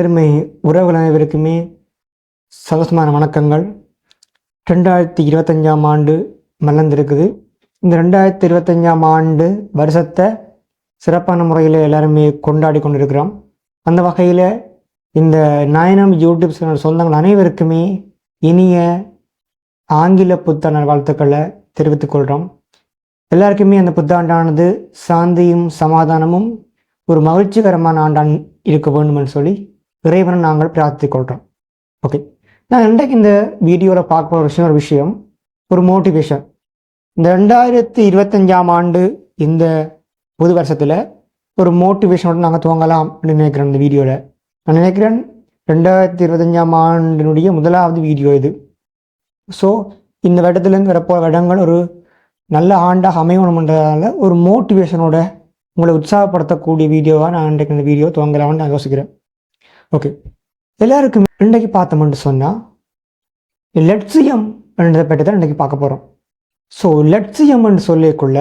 பெருமை உறவுகள் அனைவருக்குமே சந்தோஷமான வணக்கங்கள். ரெண்டாயிரத்தி இருபத்தஞ்சாம் ஆண்டு மலர்ந்திருக்குது. இந்த ரெண்டாயிரத்தி இருபத்தஞ்சாம் ஆண்டு வருஷத்தை சிறப்பான முறையில் எல்லாருமே கொண்டாடி கொண்டிருக்கிறோம். அந்த வகையில் இந்த நயனம் யூடியூப் சேனல் சொந்தங்கள் அனைவருக்குமே இனிய ஆங்கில புத்தாண்டு வாழ்த்துக்களை தெரிவித்துக் கொள்கிறோம் எல்லாருக்குமே அந்த புத்தாண்டானது சாந்தியும் சமாதானமும் ஒரு மகிழ்ச்சிகரமான ஆண்டான் இருக்க வேண்டும்னு சொல்லி இறைவனை நாங்கள் பிரார்த்திக்கொள்கிறோம் ஓகே நான் இன்றைக்கு இந்த வீடியோவில் பார்க்க போகிற விஷயம் ஒரு விஷயம் ஒரு மோட்டிவேஷன் இந்த ரெண்டாயிரத்தி இருபத்தஞ்சாம் ஆண்டு இந்த புது வருஷத்தில் ஒரு மோட்டிவேஷனோட நாங்கள் துவங்கலாம் அப்படின்னு நினைக்கிறேன் இந்த வீடியோவில் நான் நினைக்கிறேன் ரெண்டாயிரத்தி இருபத்தஞ்சாம் ஆண்டினுடைய முதலாவது வீடியோ இது. ஸோ இந்த வருடத்துலேருந்து வரப்போகிற வருடங்கள் ஒரு நல்ல ஆண்டாக அமையணும்ன்றதால ஒரு மோட்டிவேஷனோட உங்களை உற்சாகப்படுத்தக்கூடிய வீடியோவாக நான் இன்றைக்கு இந்த வீடியோ துவங்கலாம்னு நான் யோசிக்கிறேன். ஓகே எல்லாருக்கும் இன்றைக்கு பார்த்தோம்னு சொன்னால் லட்சியம் என்றதை பற்றி தான் இன்றைக்கி பார்க்க போகிறோம் ஸோ லட்சியம்னு சொல்லிக்குள்ள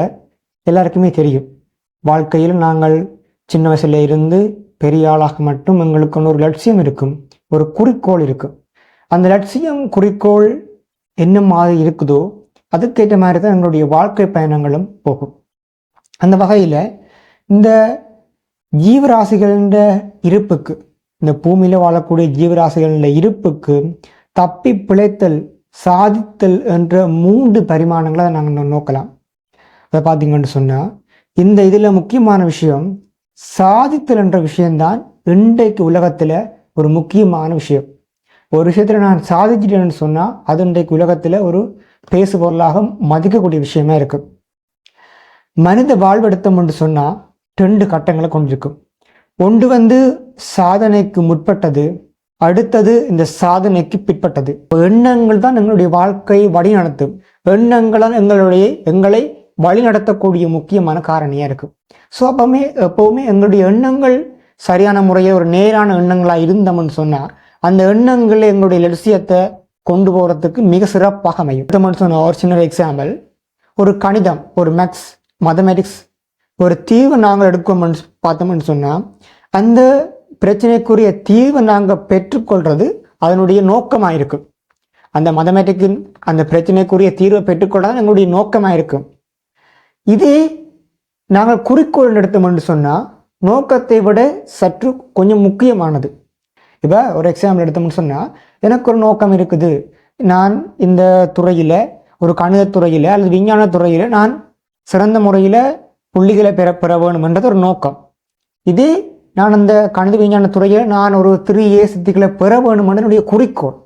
எல்லாருக்குமே தெரியும். வாழ்க்கையில் நாங்கள் சின்ன வயசுல இருந்து பெரிய ஆளாக மட்டும் எங்களுக்கு ஒரு லட்சியம் இருக்கும். ஒரு குறிக்கோள் இருக்கும். அந்த லட்சியம் குறிக்கோள் என்ன மாதிரி இருக்குதோ அதுக்கேற்ற மாதிரி தான் எங்களுடைய வாழ்க்கை பயணங்களும் போகும். அந்த வகையில் இந்த ஜீவராசிகளின் இருப்புக்கு இந்த பூமியில் வாழக்கூடிய ஜீவராசிகளின் இருப்புக்கு தப்பி பிழைத்தல் சாதித்தல் என்ற மூன்று பரிமாணங்களை நாங்கள் நோக்கலாம். அதை பார்த்தீங்கன்னு சொன்னால் இந்த இதில் முக்கியமான விஷயம் சாதித்தல் என்ற விஷயம்தான் இன்றைக்கு உலகத்தில் ஒரு முக்கியமான விஷயம். ஒரு விஷயத்தில் நான் சாதிச்சிட்டேன்னு சொன்னால் அது இன்றைக்கு உலகத்தில் ஒரு பேசு பொருளாக மதிக்கக்கூடிய விஷயமா இருக்கும் மனித வாழ்வெடுத்தம் என்று சொன்னால் ரெண்டு கட்டங்களை கொண்டிருக்கும். ஒன்று வந்து சாதனைக்கு முற்பட்டது அடுத்தது இந்த சாதனைக்கு பிற்பட்டது. எண்ணங்கள் தான் எங்களுடைய வாழ்க்கையை வழி நடத்தும் எண்ணங்கள் தான் எங்களுடைய எங்களை வழி நடத்தக்கூடிய முக்கியமான காரணியாக இருக்கும் ஸோ அப்பவுமே எப்போவுமே எங்களுடைய எண்ணங்கள் சரியான முறையில் ஒரு நேரான எண்ணங்களாக இருந்தோம்னு சொன்னால் அந்த எண்ணங்கள் எங்களுடைய லட்சியத்தை கொண்டு போகிறதுக்கு மிக சிறப்பாக அமையும். சொன்ன ஒரு சின்ன எக்ஸாம்பிள் ஒரு கணிதம் ஒரு மேக்ஸ் மேத்தமெட்டிக்ஸ் ஒரு தீர்வு நாங்கள் எடுக்கோம்னு பார்த்தோம்னு சொன்னால் அந்த பிரச்சனைக்குரிய தீர்வை நாங்கள் பெற்றுக்கொள்வது அதனுடைய நோக்கமாக இருக்கும் அந்த மதமேட்டிக்கின் அந்த பிரச்சனைக்குரிய தீர்வை பெற்றுக்கொள்றது எங்களுடைய நோக்கமாக இருக்கும் இதே நாங்கள் குறிக்கோள் எடுத்தோம்னு சொன்னால் நோக்கத்தை விட சற்று கொஞ்சம் முக்கியமானது. இப்போ ஒரு எக்ஸாம்பிள் எடுத்தோம்னு சொன்னால் எனக்கு ஒரு நோக்கம் இருக்குது. நான் இந்த துறையில் ஒரு கணித துறையில் அல்லது விஞ்ஞான துறையில் நான் சிறந்த முறையில் புள்ளிகளை பெற பெற வேணுமென்றது ஒரு நோக்கம். இதே நான் அந்த கணித விஞ்ஞான துறையில் நான் ஒரு த்ரீ ஏ சித்திகளை பெற வேண்டும் என்னுடைய குறிக்கோள்.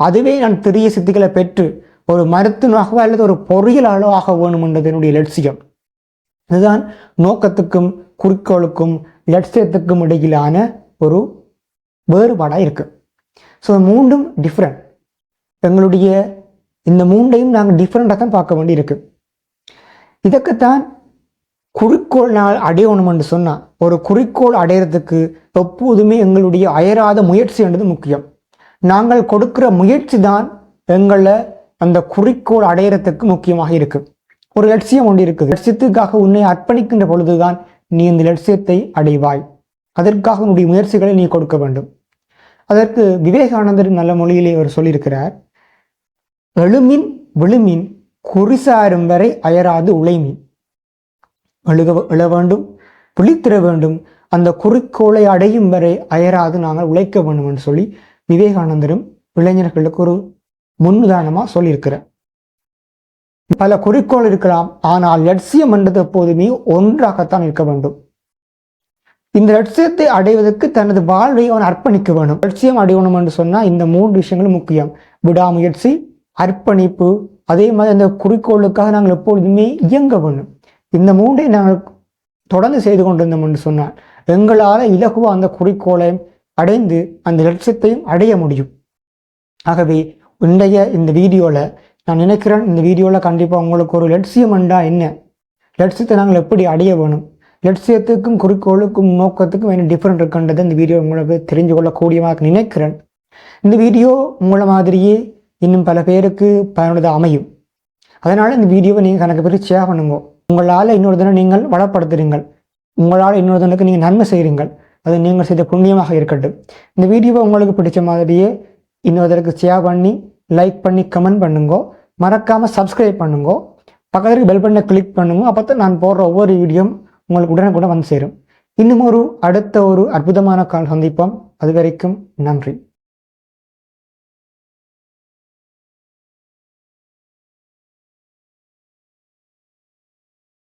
அதுவே நான் திரிய சித்திகளை பெற்று ஒரு மருத்துவனாகவோ அல்லது ஒரு பொறியியலாளோ ஆக வேணுமென்றது என்னுடைய லட்சியம். இதுதான் நோக்கத்துக்கும் குறிக்கோளுக்கும் லட்சியத்துக்கும் இடையிலான ஒரு வேறுபாடாக இருக்குது ஸோ மூண்டும் டிஃப்ரெண்ட் எங்களுடைய இந்த மூண்டையும் நாங்கள் டிஃப்ரெண்ட்டாக தான் பார்க்க வேண்டியிருக்கு. இதற்குத்தான் குறிக்கோள் அடையணும் என்று சொன்னால் ஒரு குறிக்கோள் அடையிறதுக்கு எப்போதுமே எங்களுடைய அயராத முயற்சி என்பது முக்கியம். நாங்கள் கொடுக்கிற முயற்சி தான் எங்களை அந்த குறிக்கோள் அடையிறதுக்கு முக்கியமாக இருக்கு. ஒரு லட்சியம் ஒன்று இருக்குது. லட்சியத்துக்காக உன்னை அர்ப்பணிக்கின்ற பொழுதுதான் நீ இந்த லட்சியத்தை அடைவாய். அதற்காக உன்னுடைய முயற்சிகளை நீ கொடுக்க வேண்டும். அதற்கு விவேகானந்தர் நல்ல மொழியிலே அவர் சொல்லியிருக்கிறார் எழுமின் விழுமின் குறிசாரும் வரை அயராது உழைமின். எழுக எழ வேண்டும் விழித்திர வேண்டும். அந்த குறிக்கோளை அடையும் வரை அயராது நாங்கள் உழைக்க வேண்டும் என்று சொல்லி விவேகானந்தரும் இளைஞர்களுக்கு ஒரு முன்னுதாரணமாக சொல்லியிருக்கிறார். பல குறிக்கோள் இருக்கலாம் ஆனால் லட்சியம் என்றது எப்போதுமே ஒன்றாகத்தான் இருக்க வேண்டும். இந்த லட்சியத்தை அடைவதற்கு தனது வாழ்வை அவன் அர்ப்பணிக்க வேணும் லட்சியம் அடையணும் என்று சொன்னால் இந்த மூன்று விஷயங்களும் முக்கியம். விடாமுயற்சி அர்ப்பணிப்பு அதே மாதிரி அந்த குறிக்கோளுக்காக நாங்கள் எப்பொழுதுமே இயங்க வேணும் இந்த மூன்றை நாங்கள் தொடர்ந்து செய்து கொண்டிருந்தோம் என்று சொன்னால் எங்களால் இலகுவ அந்த குறிக்கோளை அடைந்து அந்த லட்சியத்தையும் அடைய முடியும். ஆகவே இன்றைய இந்த வீடியோவில் நான் நினைக்கிறேன் இந்த வீடியோவில் கண்டிப்பாக உங்களுக்கு ஒரு லட்சியம் என்றா என்ன? லட்சியத்தை நாங்கள் எப்படி அடைய வேணும்? லட்சியத்துக்கும் குறிக்கோளுக்கும் நோக்கத்துக்கும் என்ன டிஃப்ரெண்ட் இருக்குன்றது? இந்த வீடியோ உங்களுக்கு தெரிஞ்சு கொள்ளக்கூடியமாக நினைக்கிறேன். இந்த வீடியோ உங்களை மாதிரியே இன்னும் பல பேருக்கு பயனுள்ளதாக அமையும். அதனால் இந்த வீடியோவை நீங்கள் கணக்கு பேர் ஷேர் பண்ணுங்க உங்களால் இன்னொரு தினம் நீங்கள் வளப்படுத்துறீங்கள். உங்களால் இன்னொரு தினத்துக்கு நீங்கள் நன்மை செய்கிறீங்கள் அது நீங்கள் செய்த புண்ணியமாக இருக்கட்டும். இந்த வீடியோவை உங்களுக்கு பிடிச்ச மாதிரியே இன்னொருத்தருக்கு ஷேர் பண்ணி லைக் பண்ணி கமெண்ட் பண்ணுங்கோ. மறக்காமல் சப்ஸ்கிரைப் பண்ணுங்கோ. பக்கத்துக்கு பெல் பண்ண கிளிக் பண்ணுங்க. அப்போ தான் நான் போடுற ஒவ்வொரு வீடியோவும் உங்களுக்கு உடனுக்குடன் வந்து சேரும். இன்னும் ஒரு அடுத்த ஒரு அற்புதமான கால் சந்திப்போம். அது வரைக்கும் நன்றி.